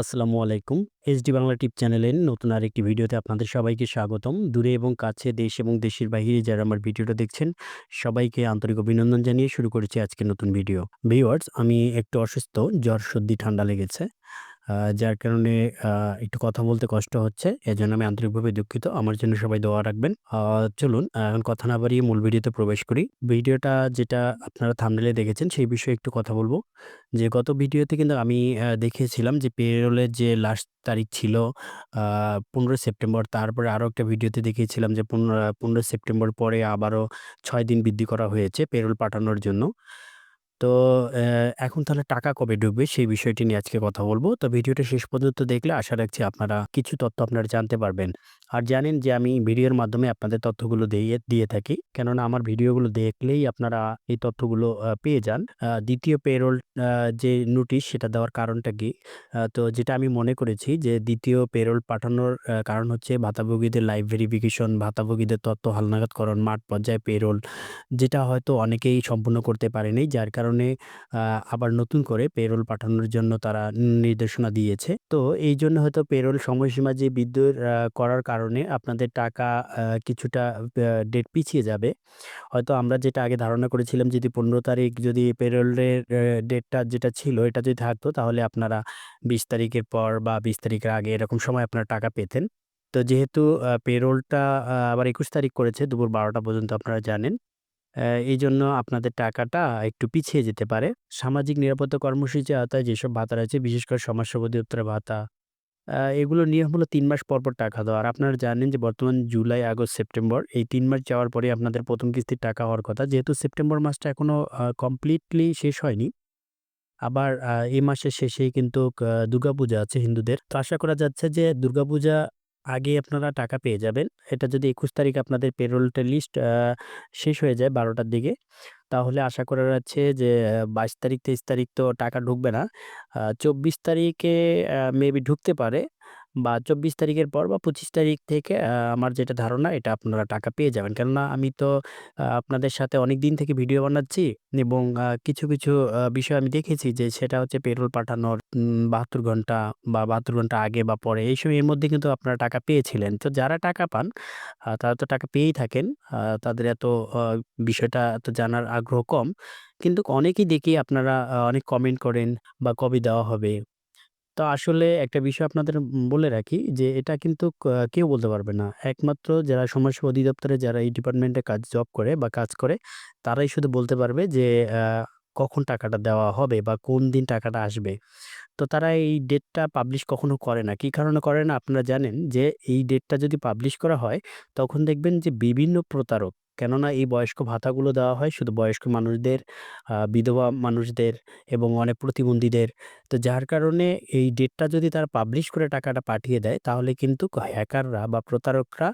আসসালামু আলাইকুম। এইচডি বাংলা টিপ চ্যানেলের নতুন আরেকটি ভিডিওতে আপনাদের সবাইকে স্বাগতম। দূরে এবং কাছে, দেশ এবং দেশের বাহিরে যারা আমার ভিডিওটা দেখছেন, সবাইকে আন্তরিক অভিনন্দন জানিয়ে শুরু করেছি আজকে নতুন ভিডিও। ভিওয়ার্স আমি একটু অসুস্থ, জ্বর, সর্দি, ঠান্ডা লেগেছে। যার কারণে একটু কথা বলতে কষ্ট হচ্ছে। এজন্য আমি আন্তরিকভাবে দুঃখিত। আমার জন্য সবাই দোয়া রাখবেন। চলুন এখন কথা না বাড়িয়ে মূল ভিডিওতে প্রবেশ করি। ভিডিওটা যেটা আপনারা থাম্বনেইলে দেখেছেন, সেই বিষয়ে একটু কথা বলব যে গত ভিডিওতে কিন্তু আমি দেখিয়েছিলাম যে পেরোলের যে লাস্ট তারিখ ছিল ১৫ সেপ্টেম্বর। তারপরে আরও একটা ভিডিওতে দেখিয়েছিলাম যে পনেরো ১৫ সেপ্টেম্বর পরে আবারও ছয় দিন বৃদ্ধি করা হয়েছে পেরোল পাঠানোর জন্য। তো এখন তাহলে টাকা কবে ঢুকবে সেই বিষয়টি নিয়ে আজকে কথা বলব। তো ভিডিওটা শেষ পর্যন্ত দেখলে আশা রাখছি আপনারা কিছু তথ্য আপনারা জানতে পারবেন। আর জানেন যে আমি ভিডিওর মাধ্যমে আপনাদের তথ্যগুলো দিয়ে দিয়ে থাকি। কেননা আমার ভিডিওগুলো দেখলেই আপনারা এই তথ্যগুলো পেয়ে যান। দ্বিতীয় পেরোল যে নোটিশ সেটা দেওয়ার কারণটা কি? তো যেটা আমি মনে করেছি যে দ্বিতীয় পেরোল পাঠানোর কারণ হচ্ছে ভাতাভোগীদের লাইভ ভেরিফিকেশন, ভাতাভোগীদের তথ্য হালনাগাদকরণ, মাঠ পর্যায়ে পেরোল যেটা হয়তো অনেকেই সম্পূর্ণ করতে পারেনি। যার কারণে আ, আবার নতুন করে পেরোল পাঠানোর জন্য তারা নির্দেশনা দিয়েছে। তো এই জন্য হয়তো পেরোল সময়সীমা যে বৃদ্ধি আ, করার কারণে আপনাদের টাকা কিছুটা ডেট পিছিয়ে যাবে। হয়তো আমরা যেটা আগে ধারণা করেছিলাম যদি ১৫ তারিখ যদি পেরোলের ডেটটা যেটা ছিল এটা যদি থাকতো তাহলে আপনারা ২০ তারিখের পর বা ২০ তারিখের আগে এরকম সময় আপনারা টাকা পেতেন। তো যেহেতু পেরোলটা আবার ২১ তারিখ করেছে, দুপুর ১২টা পর্যন্ত আপনারা জানেন। অ্যা এইজন্য আপনাদের টাকাটা একটু পিছিয়ে যেতে পারে। সামাজিক নিরাপত্তা কর্মসূচির আওতায় যেসব ভাতা রয়েছে বিশেষ করে সমাজসেবা অধিদপ্তরের ভাতা, এগুলো নিয়ম হলো তিন মাস পর, পর টাকা দেওয়া। আর আপনারা জানেন যে বর্তমান জুলাই, আগস্ট, সেপ্টেম্বর এই তিন মাস যাওয়ার পরেই আপনাদের প্রথম কিস্তির টাকা হওয়ার কথা। যেহেতু সেপ্টেম্বর মাসটা এখনও কমপ্লিটলি শেষ হয়নি। আবার এই মাসের শেষেই কিন্তু দুর্গাপূজা আছে হিন্দুদের। তো আশা করা যাচ্ছে যে দুর্গাপূজা আগেই আপনারা টাকা পেয়ে যাবেন। এটা যদি ২১ তারিখ আপনাদের পেরোলটা লিস্ট শেষ হয়ে যায় বারোটার দিকে, তাহলে আশা করা যাচ্ছে যে ২২ তারিখ, ২৩ তারিখ তো টাকা ঢুকবে না। চব্বিশ তারিখে মেবি ঢুকতে পারে বা ২৪ তারিখের পর বা ২৫ তারিখ থেকে আমার যেটা ধারণা এটা আপনারা টাকা পেয়ে যাবেন। কেননা আমি তো আপনাদের সাথে অনেক দিন থেকে ভিডিও বানাচ্ছি এবং কিছু, কিছু বিষয় আমি দেখেছি যে সেটা হচ্ছে পেরোল পাঠানোর ৭২ ঘণ্টা বা ৭২ ঘণ্টা আগে বা পরে এই সময়ের মধ্যে কিন্তু আপনারা টাকা পেয়েছিলেন। তো যারা টাকা পান তারা তো টাকা পেয়েই থাকেন। তাদের এত বিষয়টা এত জানার আগ্রহ কম। কিন্তু অনেকেই দেখি আপনারা অনেক কমেন্ট করেন বা কবে দেওয়া হবে। তো আসলে একটা বিষয় আপনাদের বলে রাখি যে, এটা কিন্তু কেউ বলতে পারবে না। একমাত্র যারা সমাজসেবা অধিদপ্তরে যারা এই ডিপার্টমেন্টে কাজ, জব করে বা কাজ করে, তারাই শুধু বলতে পারবে যে কখন টাকাটা দেওয়া হবে বা কোন দিন টাকাটা আসবে। তো তারা এই ডেটটা পাবলিশ কখনো করে না। কি কারণে করে না আপনারা জানেন যে, এই ডেটটা যদি পাবলিশ করা হয়, তখন দেখবেন যে, বিভিন্ন প্রতারক কেননা এই বয়স্ক ভাতাগুলো দেওয়া হয় শুধু বয়স্ক মানুষদের, বিধবা মানুষদের এবং অনেক প্রতিবন্ধীদের। তো যার কারণে এই ডেটটা যদি তারা পাবলিশ করে টাকাটা পাঠিয়ে দেয় তাহলে কিন্তু হ্যাকাররা বা প্রতারকরা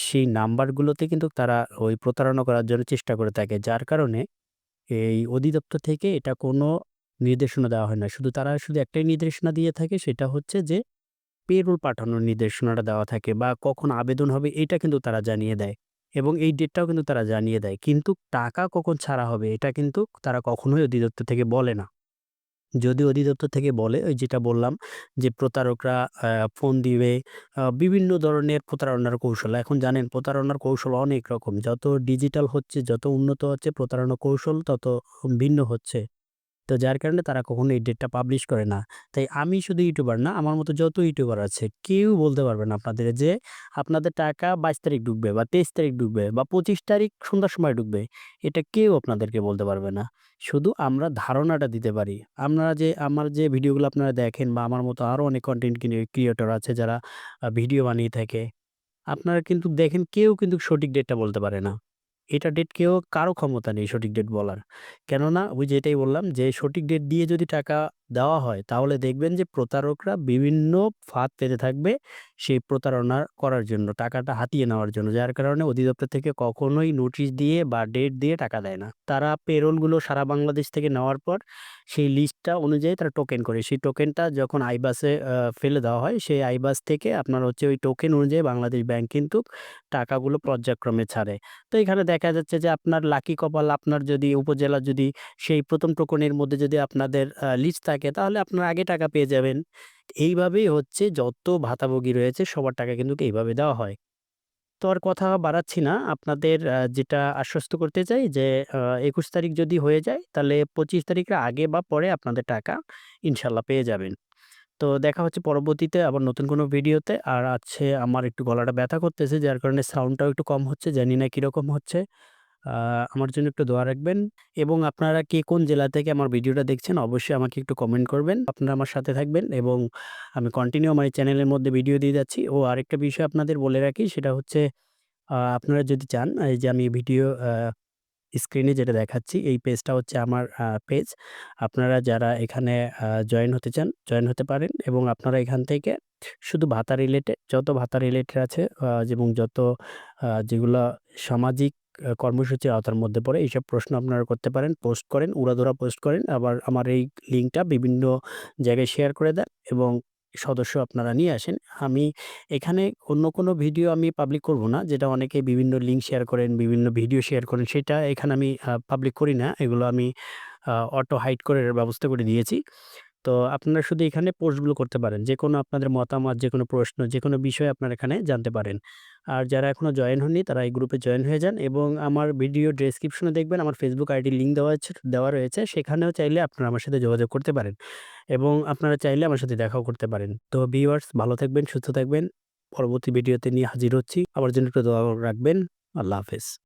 সেই নাম্বারগুলোতে কিন্তু তারা ওই প্রতারণা করার জন্য চেষ্টা করে থাকে। যার কারণে এই অধিদপ্তর থেকে এটা কোনো নির্দেশনা দেওয়া হয় না। শুধু তারা শুধু একটাই নির্দেশনা দিয়ে থাকে সেটা হচ্ছে যে পেরোল পাঠানোর নির্দেশনাটা দেওয়া থাকে বা কখন আবেদন হবে এটা কিন্তু তারা জানিয়ে দেয়। এবং এই ডেটটাও কিন্তু তারা জানিয়ে দেয়। কিন্তু টাকা কখন ছাড়া হবে এটা কিন্তু তারা কখনোই অধিদপ্তর থেকে বলে না। যদি অধিদপ্তর থেকে বলে ওই যেটা বললাম যে প্রতারকরা ফোন দিবে, বিভিন্ন ধরনের প্রতারণার কৌশল। এখন জানেন প্রতারণার কৌশল অনেক রকম। যত ডিজিটাল হচ্ছে, যত উন্নত হচ্ছে প্রতারণা কৌশল তত ভিন্ন হচ্ছে। তো যার কারণে তারা কখনো এই ডেটটা পাবলিশ করে না। তাই আমি শুধু ইউটিউবার না, আমার মতো যত ইউটিউবার আছে কেউ বলতে পারবে না আপনাদের যে আপনাদের টাকা ২২ তারিখ ঢুকবে বা ২৩ তারিখ ঢুকবে বা ২৫ তারিখ সন্ধ্যার সময় ঢুকবে। এটা কেউ আপনাদেরকে বলতে পারবে না। শুধু আমরা ধারণাটা দিতে পারি। আপনারা যে আমার যে ভিডিওগুলো আপনারা দেখেন বা আমার মতো আরও অনেক কন্টেন্ট ক্রিয়ে ক্রিয়েটর আছে যারা ভিডিও বানিয়ে থাকে। আপনারা কিন্তু দেখেন কেউ কিন্তু সঠিক ডেটটা বলতে পারে না। এটা ডেটকেও কারও ক্ষমতা নেই সঠিক ডেট বলার। কেননা ওই যেটাই বললাম যে সঠিক ডেট দিয়ে যদি টাকা দেওয়া হয় তাহলে দেখবেন যে প্রতারকরা বিভিন্ন ফাঁদ পেতে থাকবে সেই প্রতারণা করার জন্য, টাকাটা হাতিয়ে নেওয়ার জন্য। যার কারণে অধিদপ্তর থেকে কখনোই নোটিশ দিয়ে বা ডেট দিয়ে টাকা দেয় না। তারা পেরোলগুলো সারা বাংলাদেশ থেকে নেওয়ার পর সেই লিস্টটা অনুযায়ী তারা টোকেন করে। সেই টোকেনটা যখন আইবাসে ফেলে দেওয়া হয় সেই আইবাস থেকে আপনার হচ্ছে ওই টোকেন অনুযায়ী বাংলাদেশ ব্যাংক কিন্তু টাকাগুলো পর্যায়ক্রমে ছাড়ে। তো এখানে দেখা যাচ্ছে যে আপনার লাকি কপাল আপনার যদি উপজেলা যদি সেই প্রথম টোকনের মধ্যে যদি আপনাদের লিস্ট থাকে থাকে, তাহলে আপনারা আগে টাকা পেয়ে যাবেন। এইভাবেই হচ্ছে যত ভাতাভোগী রয়েছে সবার টাকা কিন্তু এইভাবে দেওয়া হয়। তো আর কথা বাড়াচ্ছি না। আপনাদের যেটা আশ্বস্ত করতে চাই যে একুশ তারিখ যদি হয়ে যায়, তাহলে ২৫ তারিখের আগে বা পরে আপনাদের টাকা ইনশাল্লাহ পেয়ে যাবেন। তো দেখা হচ্ছে পরবর্তীতে আবার নতুন কোনো ভিডিওতে। আর আছে, আমার একটু গলাটা ব্যথা করতেছে, যার কারণে সাউন্ডটাও একটু কম হচ্ছে। জানি না কীরকম হচ্ছে। আমার জন্য একটু দোয়া রাখবেন এবং আপনারা কে কোন জেলা থেকে আমার ভিডিওটা দেখছেন অবশ্যই আমাকে একটু কমেন্ট করবেন। আপনারা আমার সাথে থাকবেন এবং আমি কন্টিনিউ আমার চ্যানেলের মধ্যে ভিডিও দিয়ে যাচ্ছি। ও আরেকটা বিষয় আপনাদের বলে রাখি সেটা হচ্ছে আপনারা যদি চান এই যে আমি ভিডিও স্ক্রিনে যেটা দেখাচ্ছি এই পেজটা হচ্ছে আমার পেজ। আপনারা যারা এখানে জয়েন হতে চান, জয়েন হতে পারেন এবং আপনারা এখান থেকে শুধু ভাতা রিলেটেড যত ভাতা রিলেটেড আছে এবং যত যেগুলা সামাজিক কর্মসূচির আওতার মধ্যে পড়ে এইসব প্রশ্ন আপনারা করতে পারেন। পোস্ট করেন, উড়াধুরা পোস্ট করেন। আবার আমার এই লিঙ্কটা বিভিন্ন জায়গায় শেয়ার করে দেন এবং সদস্য আপনারা নিয়ে আসেন। আমি এখানে অন্য কোনো ভিডিও আমি পাবলিক করব না। যেটা অনেকে বিভিন্ন লিঙ্ক শেয়ার করেন, বিভিন্ন ভিডিও শেয়ার করেন সেটা এখানে আমি পাবলিক করি না। এগুলো আমি অটো হাইড করে ব্যবস্থা করে দিয়েছি। তো আপনারা শুধু এখানে পোস্টগুলো করতে পারেন। যে কোনো আপনাদের মতামত, যে কোনো প্রশ্ন, যে কোনো বিষয় আপনারা এখানে জানতে পারেন। আর যারা এখনও জয়েন হননি তারা এই গ্রুপে জয়েন হয়ে যান এবং আমার ভিডিও ডেসক্রিপশনে দেখবেন আমার ফেসবুক আইডি লিঙ্ক দেওয়া আছে দেওয়া রয়েছে। সেখানেও চাইলে আপনারা আমার সাথে যোগাযোগ করতে পারেন এবং আপনারা চাইলে আমার সাথে দেখাও করতে পারেন। তো ভিউয়ার্স ভালো থাকবেন, সুস্থ থাকবেন। পরবর্তী ভিডিওতে নিয়ে হাজির হচ্ছি। আমার জন্য একটু দোয়া রাখবেন। আল্লাহ হাফেজ।